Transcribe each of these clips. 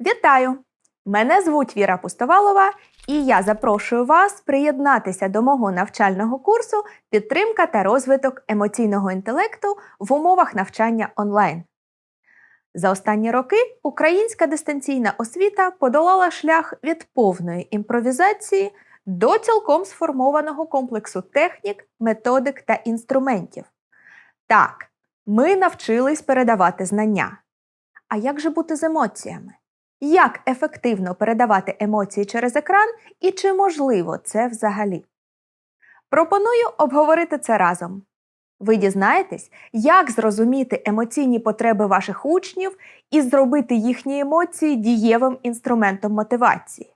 Вітаю! Мене звуть Віра Пустовалова, і я запрошую вас приєднатися до мого навчального курсу Підтримка та розвиток емоційного інтелекту в умовах навчання онлайн. За останні роки українська дистанційна освіта подолала шлях від повної імпровізації до цілком сформованого комплексу технік, методик та інструментів. Так, ми навчились передавати знання. А як же бути з емоціями? Як ефективно передавати емоції через екран і чи можливо це взагалі? Пропоную обговорити це разом. Ви дізнаєтесь, як зрозуміти емоційні потреби ваших учнів і зробити їхні емоції дієвим інструментом мотивації.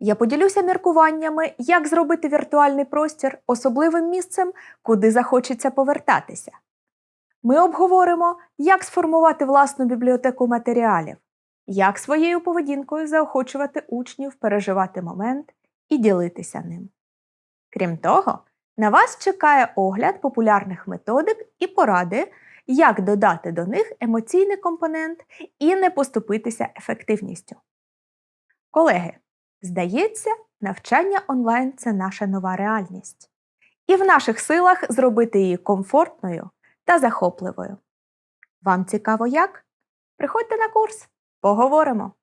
Я поділюся міркуваннями, як зробити віртуальний простір особливим місцем, куди захочеться повертатися. Ми обговоримо, як сформувати власну бібліотеку матеріалів, як своєю поведінкою заохочувати учнів переживати момент і ділитися ним. Крім того, на вас чекає огляд популярних методик і поради, як додати до них емоційний компонент і не поступитися ефективністю. Колеги, здається, навчання онлайн це наша нова реальність. І в наших силах зробити її комфортною та захопливою. Вам цікаво як? Приходьте на курс, поговоримо!